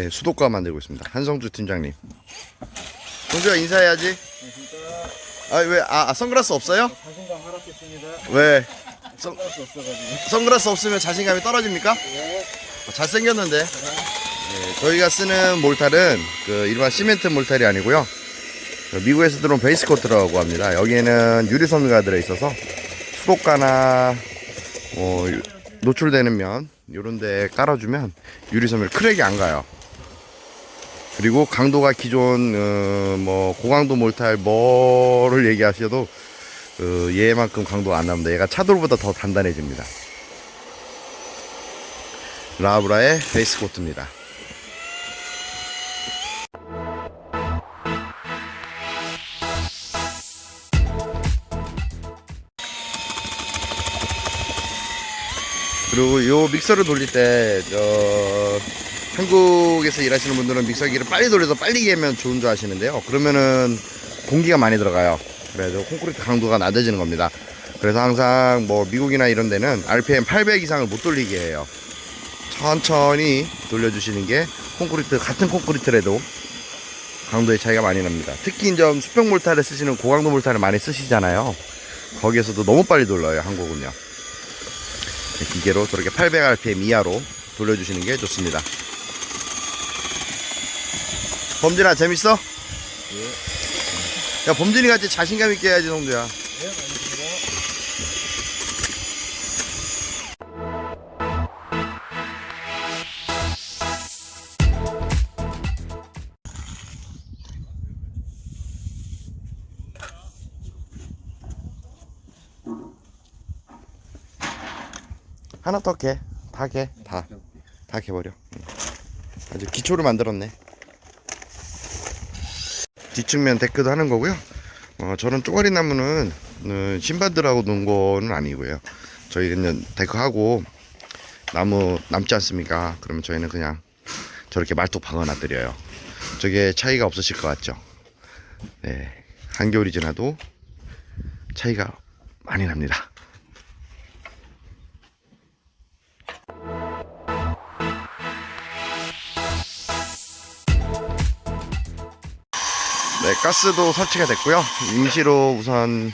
네, 수도가 만들고 있습니다. 한성주 팀장님. 성주야 인사해야지. 아 왜? 아, 아, 선글라스 없어요? 자신감 하락했습니다. 왜? 선, 할수 없어가지고. 선글라스 없으면 자신감이 떨어집니까? 어, 잘생겼는데. 네, 저희가 쓰는 몰탈은 그 일반 시멘트 몰탈이 아니고요. 그 미국에서 들어온 베이스 코트라고 합니다. 여기에는 유리섬유가 들어있어서 수도가나 뭐 노출되는 면 이런 데 깔아주면 유리섬유 크랙이 안 가요. 그리고 강도가 기존 어, 뭐 고강도 몰탈 뭐를 얘기하셔도 그 얘만큼 강도가 안 납니다. 얘가 차돌보다 더 단단해집니다. 라브라의 베이스 코트입니다. 그리고 요 믹서를 돌릴 때, 저, 한국에서 일하시는 분들은 믹서기를 빨리 돌려서 빨리 개면 좋은 줄 아시는데요. 그러면은 공기가 많이 들어가요. 그래서 콘크리트 강도가 낮아지는 겁니다. 그래서 항상 뭐 미국이나 이런 데는 RPM 800 이상을 못 돌리게 해요. 천천히 돌려주시는 게 콘크리트, 같은 콘크리트라도 강도의 차이가 많이 납니다. 특히 이제 수평 몰타를 쓰시는 고강도 몰타를 많이 쓰시잖아요. 거기에서도 너무 빨리 돌려요, 한국은요. 기계로 저렇게 800rpm 이하로 돌려주시는 게 좋습니다. 범진아 재밌어? 야 범진이 같이 자신감 있게 해야지 성주야. 네, 알겠습니다. 하나 더 개. 다 개. 다. 다 개버려. 응. 아주 기초를 만들었네. 뒤측면 데크도 하는 거고요. 어, 저는 쪼가리 나무는 어, 신바들하고 놓은 거는 아니고요. 저희 그냥 데크하고 나무 남지 않습니까? 그러면 저희는 그냥 저렇게 말뚝 박아놔 드려요. 저게 차이가 없으실 것 같죠? 네. 한겨울이 지나도 차이가 많이 납니다. 가스도 설치가 됐고요. 임시로 우선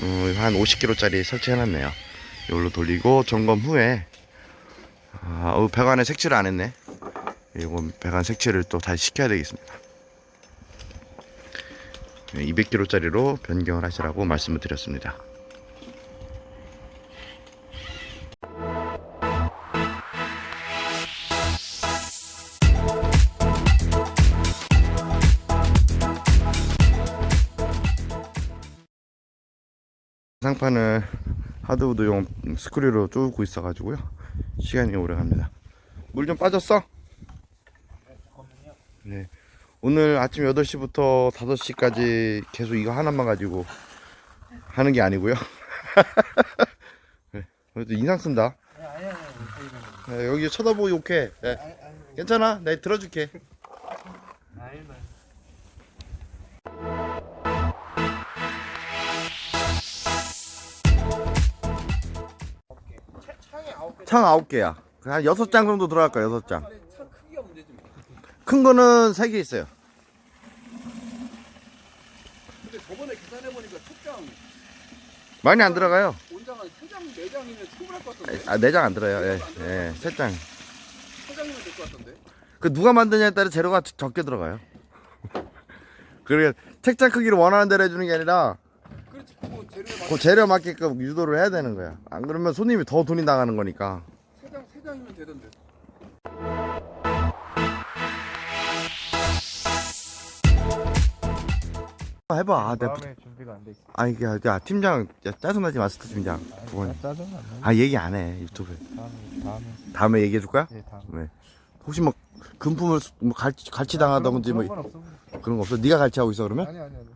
음, 한 50kg짜리 설치해놨네요. 이걸로 돌리고 점검 후에 아, 어, 배관에 색칠을 안 했네. 이건 배관 색칠을 또 다시 시켜야 되겠습니다. 200kg짜리로 변경을 하시라고 말씀을 드렸습니다. 상판을 하드우드용 스크류로 쪼고 있어가지고요. 시간이 오래 갑니다. 물 좀 빠졌어? 네. 오늘 아침 8시부터 5시까지 계속 이거 하나만 가지고 하는 게 아니고요. 네. 그래도 인상 쓴다. 네. 네, 여기 쳐다보고 욕해. 네. 괜찮아. 내가 들어줄게. 창 9개야. 한 6장 정도 들어갈 거야, 6장. 근데 창 크기가 문제지. 뭐. 큰 거는 3개 있어요. 근데 저번에 계산해 보니까 책장 많이 안 들어가요. 온장 한세 장, 네 장이면 충분할 것 같던데. 아, 4장 안 들어요. 예, 예, 3장. 세 장이면 될 것 같던데. 그 누가 만드냐에 따라 재료가 적게 들어가요. 그러게 책장 크기를 원하는 대로 해주는 게 아니라. 뭐그 재료 맞게끔 유도를 해야 되는 거야. 안 그러면 손님이 더 돈이 나가는 거니까. 세 장, 세 장이면 되던데. 해봐. 아, 내, 마음의 준비가 안 돼 있어. 아니, 야, 야, 팀장, 야, 짜증나지 마스터 팀장. 그건. 짜증 안 나. 아, 얘기 안 해, 유튜브에. 다음에 다음에 다음에 얘기해 줄 거야? 예 다음. 왜? 혹시 뭐, 금품을 수- 뭐 갈치, 갈치 당하다든지 뭐, 그런 건 없어. 그런 거 없어? 네가 갈치하고 있어, 그러면? 아니 아니 아니.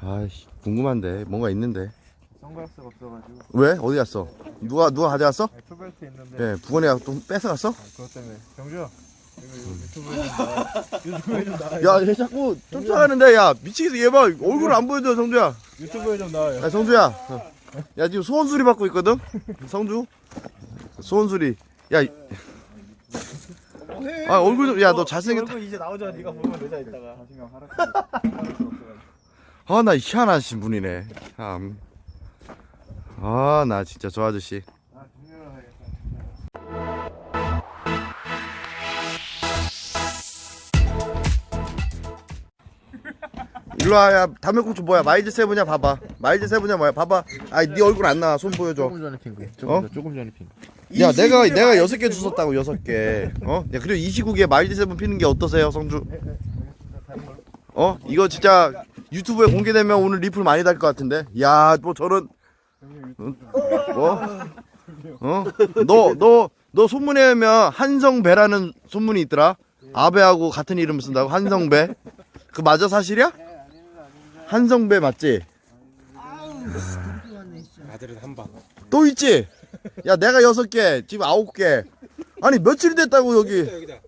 아이씨, 궁금한데. 뭔가 있는데. 선글라스가 없어가지고. 왜? 어디 갔어? 누가, 누가 가져갔어? 아니, 투 벨트 있는데. 예, 부건이가 또 뺏어갔어? 아, 그것 때문에. 병주야. 이거 유튜브에 좀 나와. 유튜브에 좀 나와. 야, 얘 자꾸 쫓아가는데, 야, 미치겠어. 얘 봐. 얼굴 안 보여줘, 성주야. 유튜브에 좀 나와요. 야, 성주야. 어. 야, 지금 소원 수리 받고 있거든? 성주? 소원 수리. 야, 이- 아 얼굴 좀 야 너 잘생겼다 얼굴 이제 나오잖아. 네가 보면 되자 이따가. 자신감 하락해. 아나 희한하신 분이네 참. 아 나 진짜 저 아저씨 일로 와 야 담배꽁초 뭐야 마일드 세븐이야 봐봐 마일드 세븐이야 뭐야 봐봐 아네 얼굴 안 나와 손 보여줘 전에 핀 거. 어? 전, 조금 전에 핀 거. 야 내가 내가 여섯 개 주웠다고 여섯 개 어? 야 그리고 이 시국에 마일드 세븐 피는 게 어떠세요 성주 어? 이거 진짜 유튜브에 공개되면 오늘 리플 많이 달 것 같은데 야 뭐 저런 어? 뭐? 어? 너 너 너 소문에 의하면 한성배라는 소문이 있더라 아베하고 같은 이름 쓴다고 한성배 그 맞아 사실이야? 한성배 맞지? 아들은 한 방. 또 있지? 야 내가 여섯 개 지금 아홉 개 아니 며칠 됐다고 여기 여기다. 야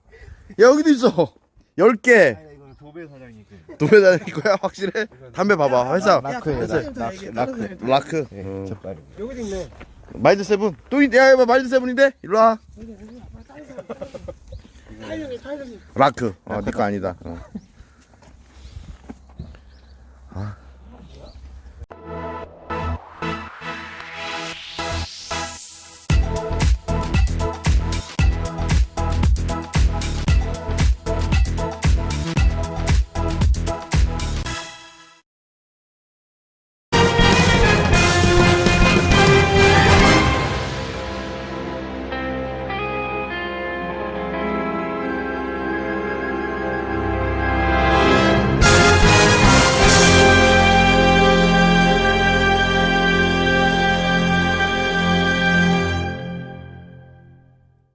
여기도 있어 열개 아니, 이거 도배 사장님 그. 도배 다닐 거야 확실해? 담배 봐봐 회사 라크에 회사 라크 라크. 라크 예, 어. 젓갈. 여기도 있네. 마일드 세븐 또 있, 야 이거 마일드 세븐인데 일로 와 라크 어 니거 아니다 어.